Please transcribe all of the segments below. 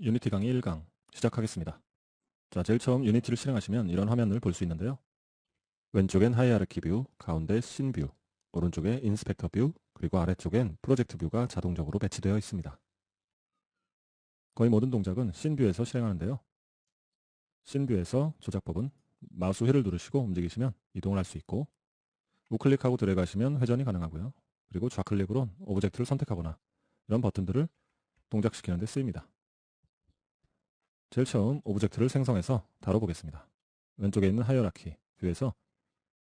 유니티 강의 1강 시작하겠습니다. 자, 제일 처음 유니티를 실행하시면 이런 화면을 볼 수 있는데요. 왼쪽엔 하이아르키 뷰, 가운데 씬 뷰, 오른쪽에 인스펙터 뷰, 그리고 아래쪽엔 프로젝트 뷰가 자동적으로 배치되어 있습니다. 거의 모든 동작은 씬 뷰에서 실행하는데요. 씬 뷰에서 조작법은 마우스 휠을 누르시고 움직이시면 이동을 할 수 있고 우클릭하고 드래그 하시면 회전이 가능하고요. 그리고 좌클릭으로 오브젝트를 선택하거나 이런 버튼들을 동작시키는 데 쓰입니다. 제일 처음 오브젝트를 생성해서 다뤄보겠습니다. 왼쪽에 있는 하이어라키 뷰에서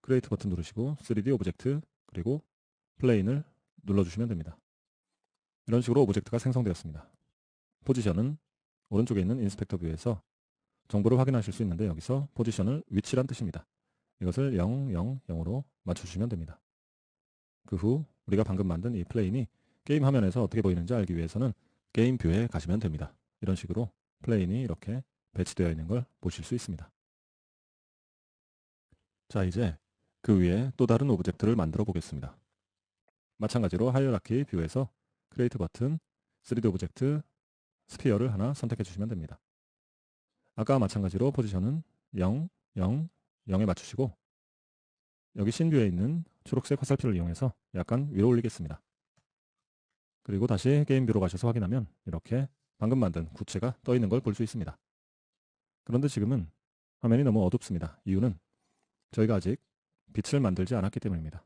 크리에이트 버튼 누르시고 3D 오브젝트 그리고 플레인을 눌러주시면 됩니다. 이런 식으로 오브젝트가 생성되었습니다. 포지션은 오른쪽에 있는 인스펙터 뷰에서 정보를 확인하실 수 있는데 여기서 포지션을 위치란 뜻입니다. 이것을 0, 0, 0으로 맞춰주시면 됩니다. 그 후 우리가 방금 만든 이 플레인이 게임 화면에서 어떻게 보이는지 알기 위해서는 게임 뷰에 가시면 됩니다. 이런 식으로 플레인이 이렇게 배치되어 있는 걸 보실 수 있습니다. 자 이제 그 위에 또 다른 오브젝트를 만들어 보겠습니다. 마찬가지로 하이어라키 뷰에서 크리에이트 버튼 3D 오브젝트 스피어를 하나 선택해 주시면 됩니다. 아까와 마찬가지로 포지션은 0, 0, 0에 맞추시고 여기 신뷰에 있는 초록색 화살표를 이용해서 약간 위로 올리겠습니다. 그리고 다시 게임 뷰로 가셔서 확인하면 이렇게 방금 만든 구체가 떠 있는 걸 볼 수 있습니다. 그런데 지금은 화면이 너무 어둡습니다. 이유는 저희가 아직 빛을 만들지 않았기 때문입니다.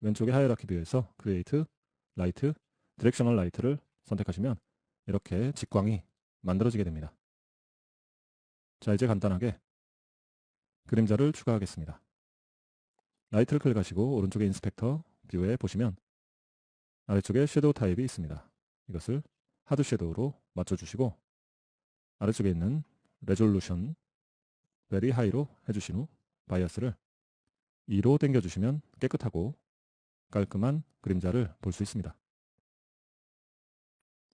왼쪽에 하이어라키 뷰에서 크리에이트, 라이트, 디렉셔널 라이트를 선택하시면 이렇게 직광이 만들어지게 됩니다. 자 이제 간단하게 그림자를 추가하겠습니다. 라이트를 클릭하시고 오른쪽에 인스펙터 뷰에 보시면 아래쪽에 섀도우 타입이 있습니다. 이것을 하드 섀도우로 맞춰주시고 아래쪽에 있는 레졸루션 베리 하이로 해주신 후 바이어스를 2로 당겨주시면 깨끗하고 깔끔한 그림자를 볼 수 있습니다.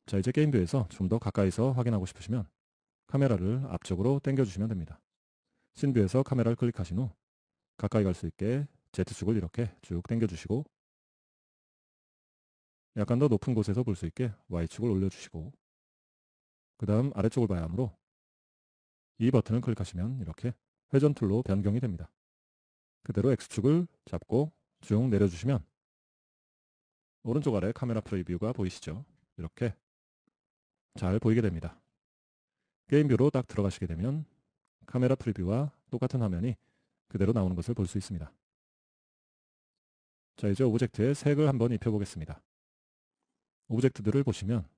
자 이제 게임뷰에서 좀 더 가까이서 확인하고 싶으시면 카메라를 앞쪽으로 당겨주시면 됩니다. 신뷰에서 카메라를 클릭하신 후 가까이 갈 수 있게 Z축을 이렇게 쭉 당겨주시고 약간 더 높은 곳에서 볼 수 있게 Y축을 올려주시고 그 다음 아래쪽을 봐야 하므로 이 버튼을 클릭하시면 이렇게 회전 툴로 변경이 됩니다. 그대로 X축을 잡고 쭉 내려주시면 오른쪽 아래 카메라 프리뷰가 보이시죠? 이렇게 잘 보이게 됩니다. 게임뷰로 딱 들어가시게 되면 카메라 프리뷰와 똑같은 화면이 그대로 나오는 것을 볼 수 있습니다. 자 이제 오브젝트에 색을 한번 입혀보겠습니다. 오브젝트들을 보시면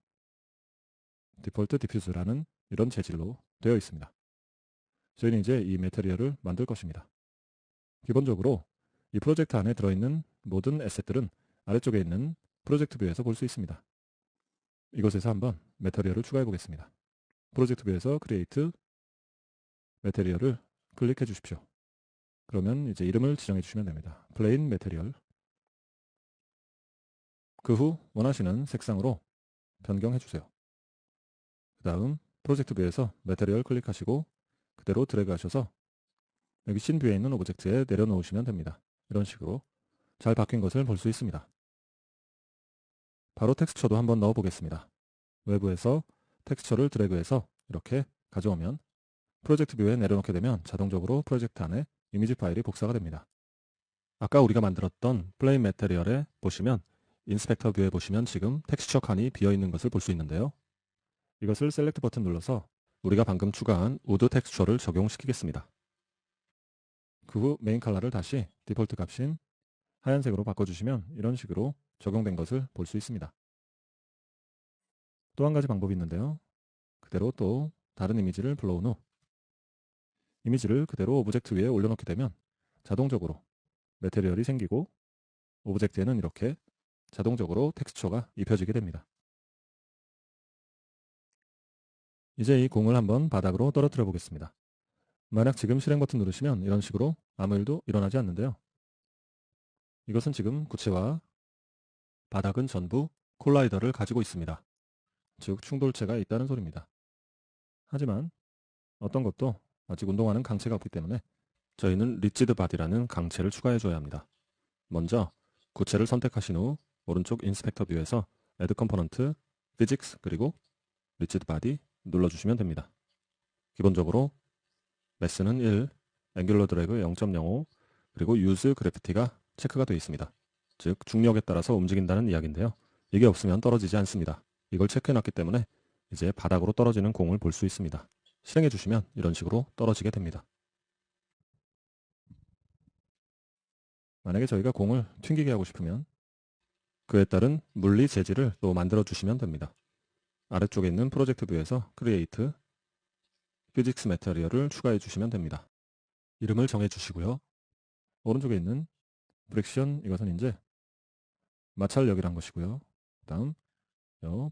디폴트 디퓨즈라는 이런 재질로 되어 있습니다. 저희는 이제 이 메테리얼을 만들 것입니다. 기본적으로 이 프로젝트 안에 들어있는 모든 에셋들은 아래쪽에 있는 프로젝트 뷰에서 볼 수 있습니다. 이곳에서 한번 메테리얼을 추가해 보겠습니다. 프로젝트 뷰에서 크리에이트 메테리얼을 클릭해 주십시오. 그러면 이제 이름을 지정해 주시면 됩니다. 플레인 메테리얼 그 후 원하시는 색상으로 변경해 주세요. 그 다음 프로젝트 뷰에서 메테리얼 클릭하시고 그대로 드래그 하셔서 여기 신 뷰에 있는 오브젝트에 내려놓으시면 됩니다. 이런 식으로 잘 바뀐 것을 볼 수 있습니다. 바로 텍스처도 한번 넣어 보겠습니다. 외부에서 텍스처를 드래그해서 이렇게 가져오면 프로젝트 뷰에 내려놓게 되면 자동적으로 프로젝트 안에 이미지 파일이 복사가 됩니다. 아까 우리가 만들었던 플레인 메테리얼에 보시면 인스펙터 뷰에 보시면 지금 텍스처 칸이 비어 있는 것을 볼 수 있는데요. 이것을 셀렉트 버튼 눌러서 우리가 방금 추가한 우드 텍스처를 적용시키겠습니다. 그 후 메인 컬러를 다시 디폴트 값인 하얀색으로 바꿔주시면 이런 식으로 적용된 것을 볼 수 있습니다. 또 한 가지 방법이 있는데요. 그대로 또 다른 이미지를 불러온 후 이미지를 그대로 오브젝트 위에 올려놓게 되면 자동적으로 메테리얼이 생기고 오브젝트에는 이렇게 자동적으로 텍스처가 입혀지게 됩니다. 이제 이 공을 한번 바닥으로 떨어뜨려 보겠습니다. 만약 지금 실행 버튼 누르시면 이런 식으로 아무 일도 일어나지 않는데요. 이것은 지금 구체와 바닥은 전부 콜라이더를 가지고 있습니다. 즉 충돌체가 있다는 소리입니다. 하지만 어떤 것도 아직 운동하는 강체가 없기 때문에 저희는 리치드 바디라는 강체를 추가해 줘야 합니다. 먼저 구체를 선택하신 후 오른쪽 인스펙터 뷰에서 Add Component, Physics 그리고 Rigid Body 눌러주시면 됩니다. 기본적으로 매스는 1, 앵귤러 드래그 0.05, 그리고 유즈 그래피티가 체크가 되어 있습니다. 즉 중력에 따라서 움직인다는 이야기인데요. 이게 없으면 떨어지지 않습니다. 이걸 체크해놨기 때문에 이제 바닥으로 떨어지는 공을 볼 수 있습니다. 실행해 주시면 이런 식으로 떨어지게 됩니다. 만약에 저희가 공을 튕기게 하고 싶으면 그에 따른 물리 재질을 또 만들어 주시면 됩니다. 아래쪽에 있는 프로젝트 뷰에서 크리에이트 피직스 메터리얼을 추가해 주시면 됩니다. 이름을 정해 주시고요. 오른쪽에 있는 프릭션 이것은 이제 마찰력이란 것이고요. 그 다음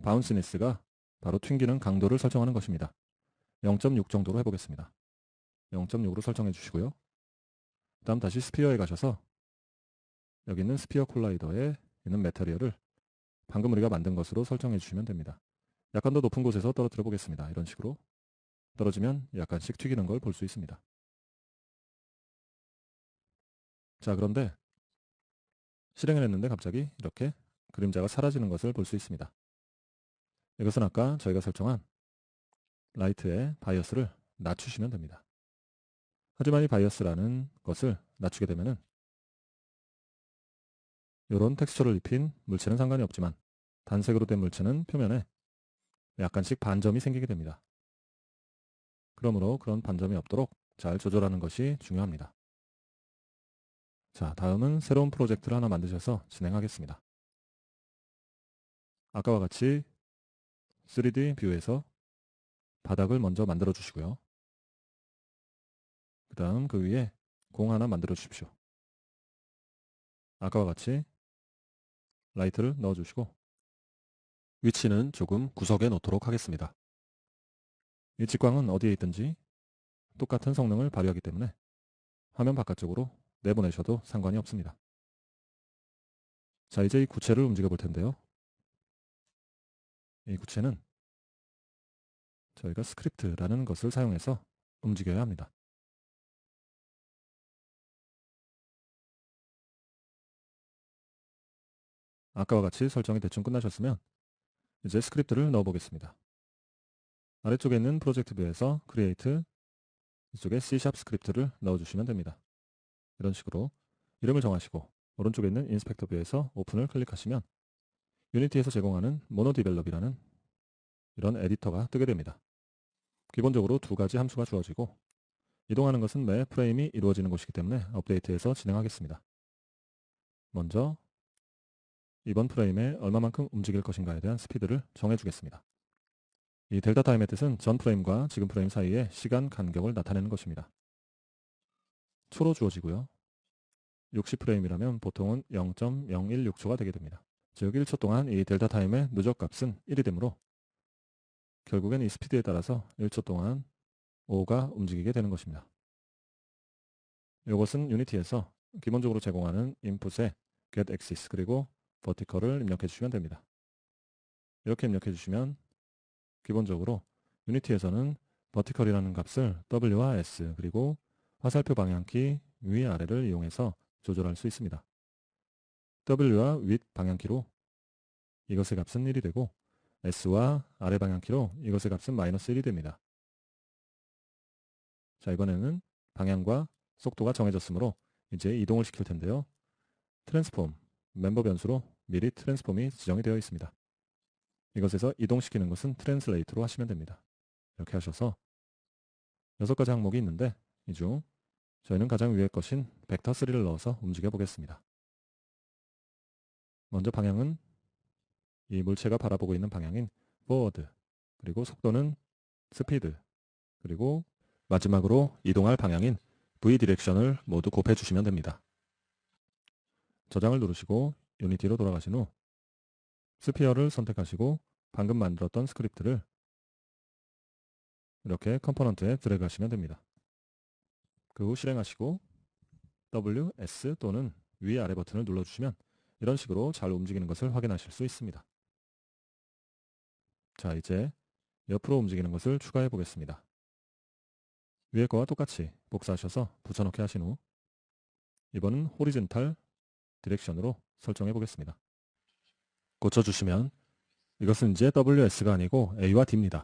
바운스니스가 바로 튕기는 강도를 설정하는 것입니다. 0.6 정도로 해보겠습니다. 0.6으로 설정해 주시고요. 그 다음 다시 스피어에 가셔서 여기 있는 스피어 콜라이더에 있는 메터리얼을 방금 우리가 만든 것으로 설정해 주시면 됩니다. 약간 더 높은 곳에서 떨어뜨려 보겠습니다. 이런 식으로 떨어지면 약간씩 튀기는 걸 볼 수 있습니다. 자 그런데 실행을 했는데 갑자기 이렇게 그림자가 사라지는 것을 볼 수 있습니다. 이것은 아까 저희가 설정한 라이트의 바이어스를 낮추시면 됩니다. 하지만 이 바이어스라는 것을 낮추게 되면 이런 텍스처를 입힌 물체는 상관이 없지만 단색으로 된 물체는 표면에 약간씩 반점이 생기게 됩니다. 그러므로 그런 반점이 없도록 잘 조절하는 것이 중요합니다. 자, 다음은 새로운 프로젝트를 하나 만드셔서 진행하겠습니다. 아까와 같이 3D 뷰에서 바닥을 먼저 만들어 주시고요. 그 다음 그 위에 공 하나 만들어 주십시오. 아까와 같이 라이트를 넣어 주시고 위치는 조금 구석에 놓도록 하겠습니다. 이 직광은 어디에 있든지 똑같은 성능을 발휘하기 때문에 화면 바깥쪽으로 내보내셔도 상관이 없습니다. 자 이제 이 구체를 움직여 볼 텐데요. 이 구체는 저희가 스크립트라는 것을 사용해서 움직여야 합니다. 아까와 같이 설정이 대충 끝나셨으면 이제 스크립트를 넣어 보겠습니다. 아래쪽에 있는 프로젝트 뷰에서 크리에이트 이쪽에 C# 스크립트를 넣어주시면 됩니다. 이런 식으로 이름을 정하시고 오른쪽에 있는 인스펙터 뷰에서 오픈을 클릭하시면 유니티에서 제공하는 모노디벨롭이라는 이런 에디터가 뜨게 됩니다. 기본적으로 두 가지 함수가 주어지고 이동하는 것은 매 프레임이 이루어지는 것이기 때문에 업데이트해서 진행하겠습니다. 먼저 이번 프레임에 얼마만큼 움직일 것인가에 대한 스피드를 정해주겠습니다. 이 델타 타임의 뜻은 전 프레임과 지금 프레임 사이의 시간 간격을 나타내는 것입니다. 초로 주어지고요. 60프레임이라면 보통은 0.016초가 되게 됩니다. 즉 1초 동안 이 델타 타임의 누적 값은 1이 되므로 결국엔 이 스피드에 따라서 1초 동안 5가 움직이게 되는 것입니다. 이것은 유니티에서 기본적으로 제공하는 인풋에 get axis 그리고 vertical을 입력해 주시면 됩니다. 이렇게 입력해 주시면 기본적으로 유니티에서는 vertical이라는 값을 W와 S 그리고 화살표 방향키 위 아래를 이용해서 조절할 수 있습니다. W와 윗 방향키로 이것의 값은 1이 되고 S와 아래 방향키로 이것의 값은 마이너스 1이 됩니다. 자 이번에는 방향과 속도가 정해졌으므로 이제 이동을 시킬 텐데요. 트랜스폼, 멤버 변수로 미리 트랜스폼이 지정이 되어 있습니다. 이것에서 이동시키는 것은 트랜슬레이트로 하시면 됩니다. 이렇게 하셔서 여섯 가지 항목이 있는데 이 중 저희는 가장 위에 것인 벡터 3를 넣어서 움직여 보겠습니다. 먼저 방향은 이 물체가 바라보고 있는 방향인 forward 그리고 속도는 speed 그리고 마지막으로 이동할 방향인 v 디렉션을 모두 곱해 주시면 됩니다. 저장을 누르시고 유니티로 돌아가신 후 스피어를 선택하시고 방금 만들었던 스크립트를 이렇게 컴포넌트에 드래그 하시면 됩니다. 그 후 실행하시고 W, S 또는 위 아래 버튼을 눌러주시면 이런 식으로 잘 움직이는 것을 확인하실 수 있습니다. 자 이제 옆으로 움직이는 것을 추가해 보겠습니다. 위에 거와 똑같이 복사하셔서 붙여넣기 하신 후 이번은 호리젠탈 디렉션으로 설정해 보겠습니다. 고쳐주시면 이것은 이제 WS가 아니고 A와 D입니다.